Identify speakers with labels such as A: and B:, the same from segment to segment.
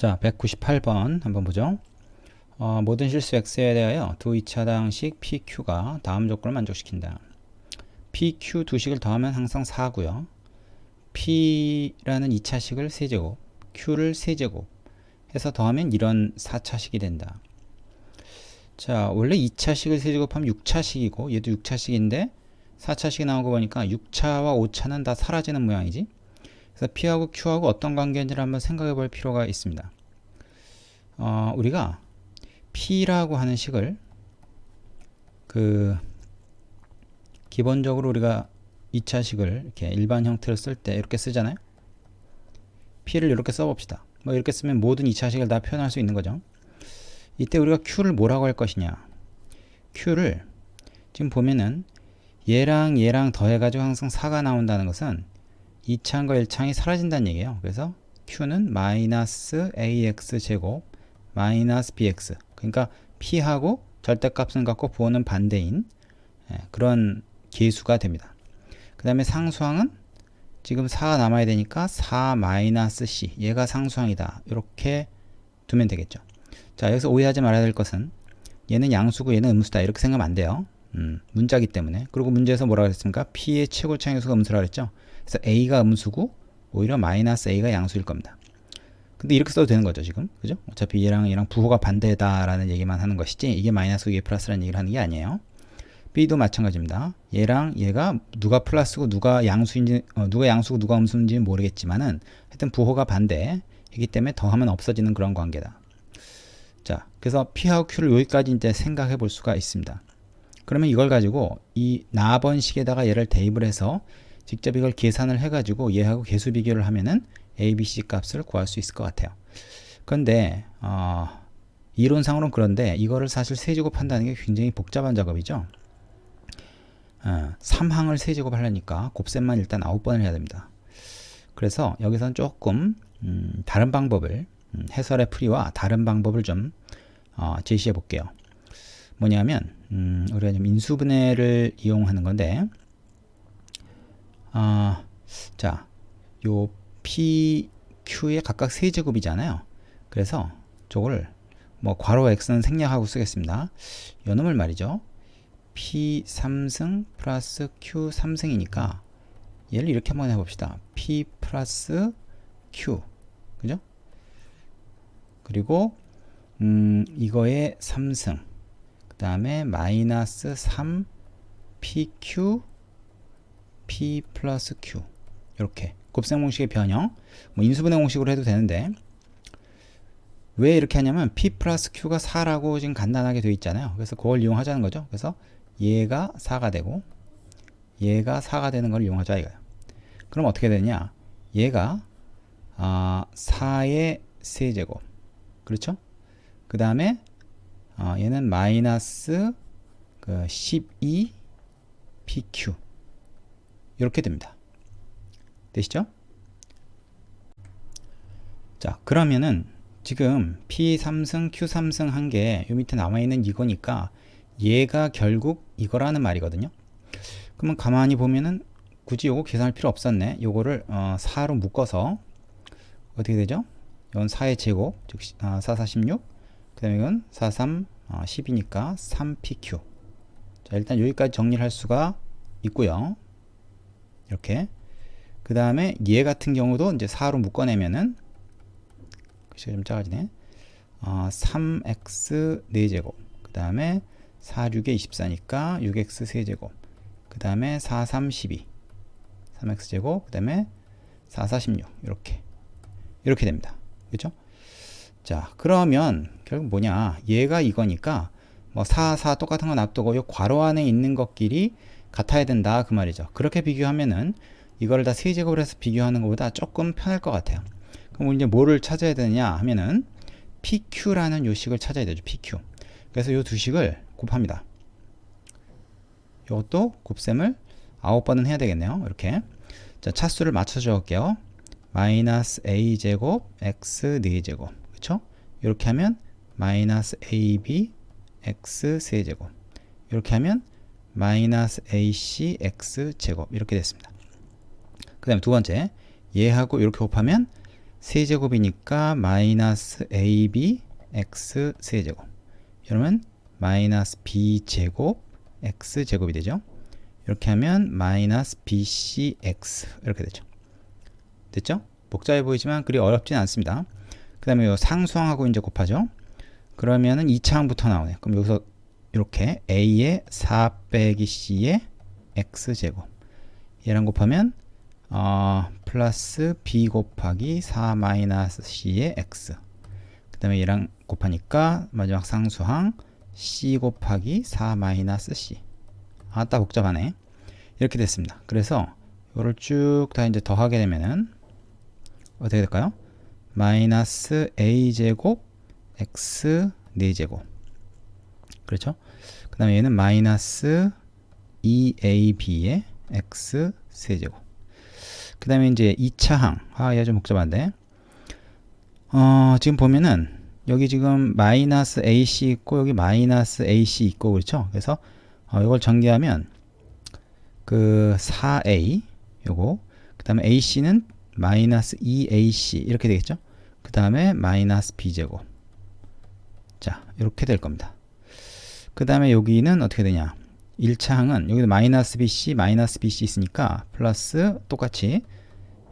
A: 자, 198번 한번 보죠. 어, 모든 실수 x에 대하여 두 2차당식 pq가 다음 조건을 만족시킨다. pq 두식을 더하면 항상 4고요. p라는 2차식을 세제곱, q를 세제곱 해서 더하면 이런 4차식이 된다. 자, 원래 2차식을 세제곱하면 6차식이고 얘도 6차식인데 4차식이 나온 거 보니까 6차와 5차는 다 사라지는 모양이지. 그래서 P하고 Q하고 어떤 관계인지를 한번 생각해 볼 필요가 있습니다. 어, 우리가 P라고 하는 식을 그 기본적으로 우리가 2차식을 이렇게 일반 형태로 쓸 때 이렇게 쓰잖아요. P를 이렇게 써봅시다. 뭐 이렇게 쓰면 모든 2차식을 다 표현할 수 있는 거죠. 이때 우리가 Q를 뭐라고 할 것이냐. Q를 지금 보면은 얘랑 얘랑 더해가지고 항상 4가 나온다는 것은 2차항과 1차항이 사라진다는 얘기예요. 그래서 q는 마이너스 ax 제곱 마이너스 bx 그러니까 p하고 절대값은 같고 부호는 반대인 예, 그런 계수가 됩니다. 그 다음에 상수항은 지금 4가 남아야 되니까 4 마이너스 c 얘가 상수항이다. 이렇게 두면 되겠죠. 자 여기서 오해하지 말아야 될 것은 얘는 양수고 얘는 음수다 이렇게 생각하면 안 돼요. 음, 문자기 때문에. 그리고 문제에서 뭐라고 했습니까? P의 최고차항수가 음수라고 했죠. 그래서 A가 음수고 오히려 마이너스 A가 양수일 겁니다. 근데 이렇게 써도 되는 거죠, 지금. 그죠? 어차피 얘랑 얘랑 부호가 반대다라는 얘기만 하는 것이지 이게 마이너스고 이게 플러스라는 얘기를 하는 게 아니에요. B도 마찬가지입니다. 얘랑 얘가 누가 플러스고 누가 양수인지 어, 누가 양수고 누가 음수인지 모르겠지만은 하여튼 부호가 반대이기 때문에 더하면 없어지는 그런 관계다. 자, 그래서 P하고 Q를 여기까지 이제 생각해 볼 수가 있습니다. 그러면 이걸 가지고 이 나번식에다가 얘를 대입을 해서 직접 이걸 계산을 해가지고 얘하고 개수 비교를 하면은 a, b, c 값을 구할 수 있을 것 같아요. 그런데 어, 이론상으로는 그런데 이거를 사실 세제곱한다는 게 굉장히 복잡한 작업이죠. 어, 3항을 세제곱 하려니까 곱셈만 일단 9번을 해야 됩니다. 그래서 여기서는 조금 음, 다른 방법을 음, 해설의 풀이와 다른 방법을 좀 어, 제시해 볼게요. 뭐냐면 음, 우리가 좀 인수분해를 이용하는 건데 아, 자, 요 PQ의 각각 세제곱이잖아요. 그래서 저걸 뭐 괄호 x는 생략하고 쓰겠습니다. 요 놈을 말이죠. P 3승 플러스 Q 3승이니까 얘를 이렇게 한번 해봅시다. P 플러스 Q 그죠? 그리고 음, 이거의 3승 그 다음에 마이너스 3 PQ P 플러스 Q. 이렇게. 곱셈 공식의 변형. 뭐 인수분해 공식으로 해도 되는데. 왜 이렇게 하냐면 P 플러스 Q가 4라고 지금 간단하게 되어 있잖아요. 그래서 그걸 이용하자는 거죠. 그래서 얘가 4가 되고 얘가 4가 되는 걸 이용하자 이거예요. 그럼 어떻게 되냐? 얘가 아, 4의 세제곱. 그렇죠? 그 다음에 어, 얘는 마이너스 그 12 PQ 이렇게 됩니다. 되시죠? 자, 그러면은 지금 P3승, Q3승 한게요 밑에 남아있는 이거니까 얘가 결국 이거라는 말이거든요. 그러면 가만히 보면은 굳이 요거 계산할 필요 없었네. 요거를 어, 4로 묶어서 어떻게 되죠? 이건 4의 제곱, 즉 아, 4, 4, 16. 그 다음에 이건 4, 3, 아, 10이니까 3PQ. 자, 일단 여기까지 정리를 할 수가 있고요. 이렇게. 그 다음에 얘 같은 경우도 이제 4로 묶어내면은 글씨가 좀 작아지네. 어, 3x 4제곱. 그 다음에 4, 6에 24니까 6x 세제곱. 그 다음에 4, 3, 12 3x제곱. 그 다음에 4, 4, 16 이렇게. 이렇게 됩니다. 그렇죠? 자 그러면 결국 뭐냐? 얘가 이거니까 뭐 4, 4 똑같은 거 놔두고 요 괄호 안에 있는 것끼리 같아야 된다 그 말이죠. 그렇게 비교하면은 이거를 다 세제곱을 해서 비교하는 것보다 조금 편할 것 같아요. 그럼 이제 뭐를 찾아야 되느냐 하면은 PQ라는 요식을 찾아야 되죠. PQ. 그래서 요 두 식을 곱합니다. 이것도 곱셈을 9번은 해야 되겠네요. 이렇게. 자, 차수를 맞춰 적을게요. 마이너스 a제곱 x 4제곱. 그쵸? 이렇게 하면 마이너스 ab x 세제곱. 이렇게 하면 마이너스 ac x 제곱 이렇게 됐습니다. 그 다음에 두 번째 얘하고 이렇게 곱하면 세제곱이니까 마이너스 AB x 세제곱 이러면 마이너스 b제곱 x 제곱이 되죠. 이렇게 하면 마이너스 bcx 이렇게 되죠. 됐죠? 복잡해 보이지만 그리 어렵진 않습니다. 그 다음에 요 상수항하고 이제 곱하죠. 그러면은 2차항부터 나오네요. 그럼 여기서 이렇게 a의 4 빼기 c의 x제곱. 얘랑 곱하면 어, 플러스 b 곱하기 4 마이너스 c의 x. 그 다음에 얘랑 곱하니까 마지막 상수항 c 곱하기 4 마이너스 c. 아따 복잡하네. 이렇게 됐습니다. 그래서 이거를 쭉 다 이제 더하게 되면은 어떻게 될까요? 마이너스 a제곱 x 4제곱. 그렇죠? 그 다음에 얘는 마이너스 2ab의 x 세제곱. 그 다음에 이제 2차항. 아 얘가 좀 복잡한데. 어 지금 보면은 여기 지금 마이너스 ac 있고 여기 마이너스 ac 있고 그렇죠? 그래서 어, 이걸 전개하면 그 4a 요거 그 다음에 ac는 마이너스 2ac 이렇게 되겠죠? 그 다음에 마이너스 b제곱 자 이렇게 될 겁니다. 그 다음에 여기는 어떻게 되냐? 1차 항은 여기도 마이너스 bc 마이너스 bc 있으니까 플러스 똑같이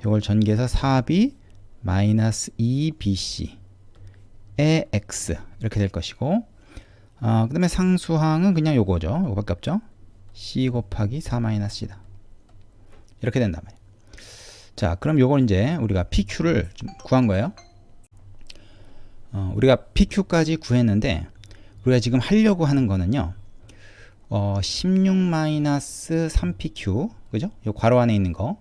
A: 이걸 전개해서 4b 마이너스 2bc 의 x 이렇게 될 것이고 아, 그 다음에 상수항은 그냥 요거죠. 요거밖에 없죠. C 곱하기 4 마이너스 c다. 이렇게 말이에요. 자 그럼 요걸 이제 우리가 pq를 좀 구한 거예요 어, 우리가 pq까지 구했는데 우리가 지금 하려고 하는 거는요 어, 16-3pq 그죠? 요 괄호 안에 있는 거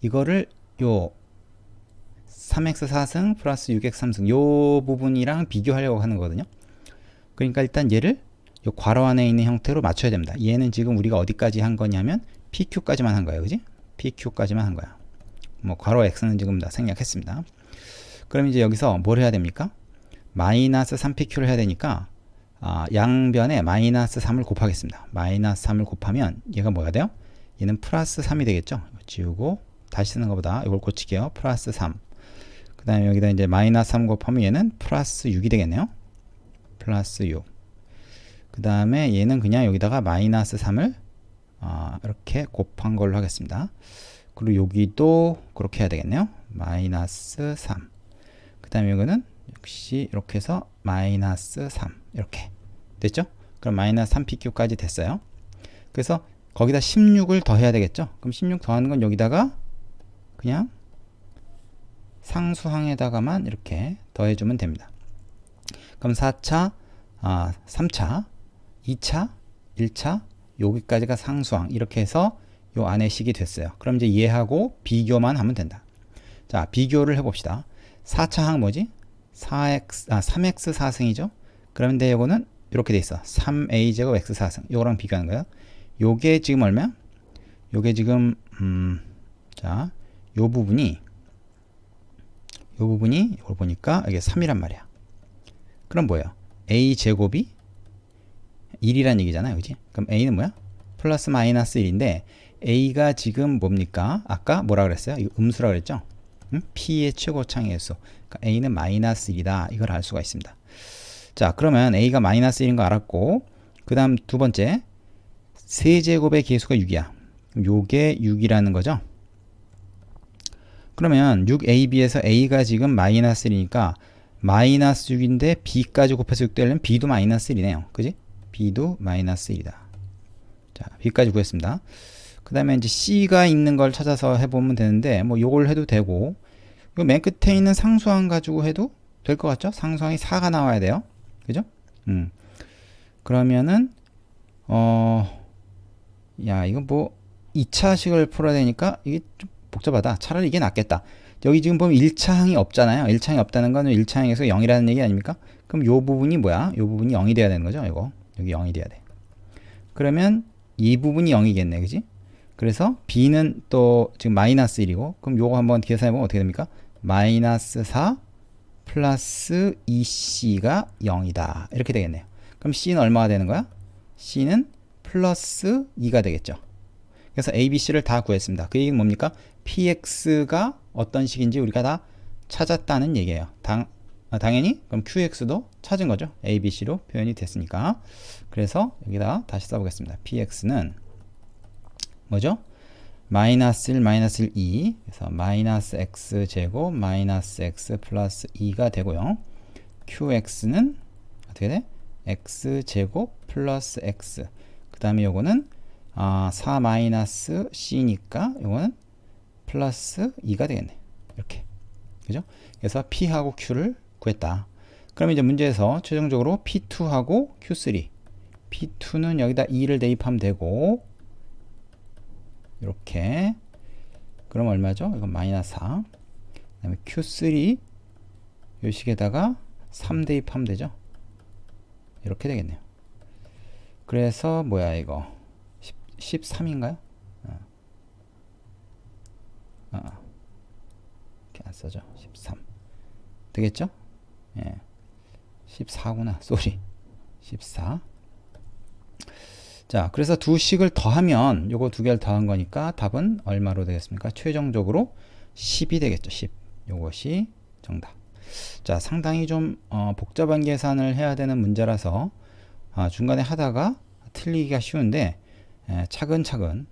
A: 이거를 요 3x 4승 플러스 6x 3승 요 부분이랑 비교하려고 하는 거거든요. 그러니까 일단 얘를 요 괄호 안에 있는 형태로 맞춰야 됩니다. 얘는 지금 우리가 어디까지 한 거냐면 pq까지만 한 거예요. 그지? pq까지만 한 거야. 뭐 괄호 x는 지금 다 생략했습니다. 그럼 이제 여기서 뭘 해야 됩니까? 마이너스 3pq를 해야 되니까 아, 양변에 마이너스 3을 곱하겠습니다. 마이너스 3을 곱하면 얘가 뭐가 돼요? 얘는 플러스 3이 되겠죠? 지우고 다시 쓰는 것보다 이걸 고칠게요. 플러스 3. 그 다음에 여기다 이제 마이너스 3 곱하면 얘는 플러스 6이 되겠네요. 플러스 6. 그 다음에 얘는 그냥 여기다가 마이너스 3을 아, 이렇게 곱한 걸로 하겠습니다. 그리고 여기도 그렇게 해야 되겠네요. 마이너스 3. 그 다음에 이거는 역시 이렇게 해서 마이너스 3 이렇게 됐죠? 그럼 마이너스 3pq까지 됐어요. 그래서 거기다 16을 더해야 되겠죠? 그럼 16 더하는 건 여기다가 그냥 상수항에다가만 이렇게 더해주면 됩니다. 그럼 4차, 아, 3차, 2차, 1차, 여기까지가 상수항 이렇게 해서 요 안에 식이 됐어요. 그럼 이제 얘하고 비교만 하면 된다. 자, 비교를 해봅시다. 4차 항 뭐지? 4x, 아, 3x 4승이죠? 그런데 이거는 이렇게 돼 있어. 3a 제곱 x 4승. 요거랑 비교하는 거예요. 요게 지금 얼마야? 요게 지금 음, 자, 요 부분이 요 부분이 이걸 보니까 이게 3이란 말이야. 그럼 뭐예요? a 제곱이 1이란 얘기잖아요. 그지? 그럼 a는 뭐야? 플러스 마이너스 1인데 a가 지금 뭡니까? 아까 뭐라 그랬어요? 이거 음수라 그랬죠? 음? p의 최고창의 수. 그러니까 a는 마이너스 1이다. 이걸 알 수가 있습니다. 자, 그러면 a가 마이너스 1인 거 알았고 그 다음 두 번째 세제곱의 개수가 6이야. 요게 6이라는 거죠. 그러면 6ab에서 a가 지금 마이너스 1이니까 마이너스 6인데 b까지 곱해서 6 되려면 b도 마이너스 1이네요. 그지? b도 마이너스 1이다. 자, b까지 구했습니다. 그 다음에 이제 c가 있는 걸 찾아서 해보면 되는데 뭐 요걸 해도 되고 요맨 끝에 있는 상수항 가지고 해도 될 것 같죠? 상수항이 4가 나와야 돼요. 그죠? 음. 그러면은 어, 야, 이거 뭐 2차식을 풀어야 되니까 이게 좀 복잡하다. 차라리 이게 낫겠다. 여기 지금 보면 1차항이 없잖아요. 1차항이 없다는 건 1차항에서 0이라는 얘기 아닙니까? 그럼 요 부분이 뭐야? 요 부분이 0이 돼야 되는 거죠. 이거. 여기 0이 돼야 돼. 그러면 이 부분이 0이겠네. 그지? 그래서 b는 또 지금 마이너스 1이고 그럼 요거 한번 계산해 보면 어떻게 됩니까? 마이너스 4 플러스 2c가 0이다. 이렇게 되겠네요. 그럼 c는 얼마가 되는 거야? c는 플러스 2가 되겠죠. 그래서 a, b, c를 다 구했습니다. 그 얘기는 뭡니까? px가 어떤 식인지 우리가 다 찾았다는 얘기예요. 당, 아, 당연히 그럼 QX도 찾은 거죠. A, B, C로 표현이 됐으니까. 그래서 여기다 다시 써보겠습니다. PX는 뭐죠? 마이너스 1, 마이너스 1, 2 그래서 마이너스 x 제곱 마이너스 x 플러스 2가 되고요. QX는 어떻게 돼? x 제곱 플러스 x 그 다음에 요거는 아, 4 마이너스 c니까 요거는 플러스 2가 되겠네. 이렇게. 그죠? 그래서 P하고 Q를 구했다. 그럼 이제 문제에서 최종적으로 P2하고 Q3. P2는 여기다 2를 대입하면 되고 이렇게 그럼 얼마죠? 이건 마이너스 4. 그다음에 Q3 요 식에다가 3 대입하면 되죠. 이렇게 되겠네요. 그래서 뭐야 이거 10, 13인가요? 어. 어. 이렇게 안 써져. 13. 되겠죠? 예. 14구나. 쏘리. 14. 자, 그래서 두 식을 더하면 요거 두 개를 더한 거니까 답은 얼마로 되겠습니까? 최종적으로 10이 되겠죠. 10. 요것이 정답. 자, 상당히 좀 어, 복잡한 계산을 해야 되는 문제라서 아, 중간에 하다가 틀리기가 쉬운데 에, 차근차근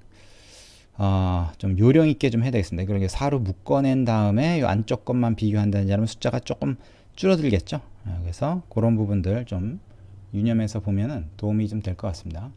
A: 어, 좀 요령 있게 좀 해야 되겠습니다. 그렇게 4로 묶어낸 다음에 이 안쪽 것만 비교한다든지 하면 숫자가 조금 줄어들겠죠. 아, 그래서 그런 부분들 좀 유념해서 보면은 도움이 좀 될 것 같습니다.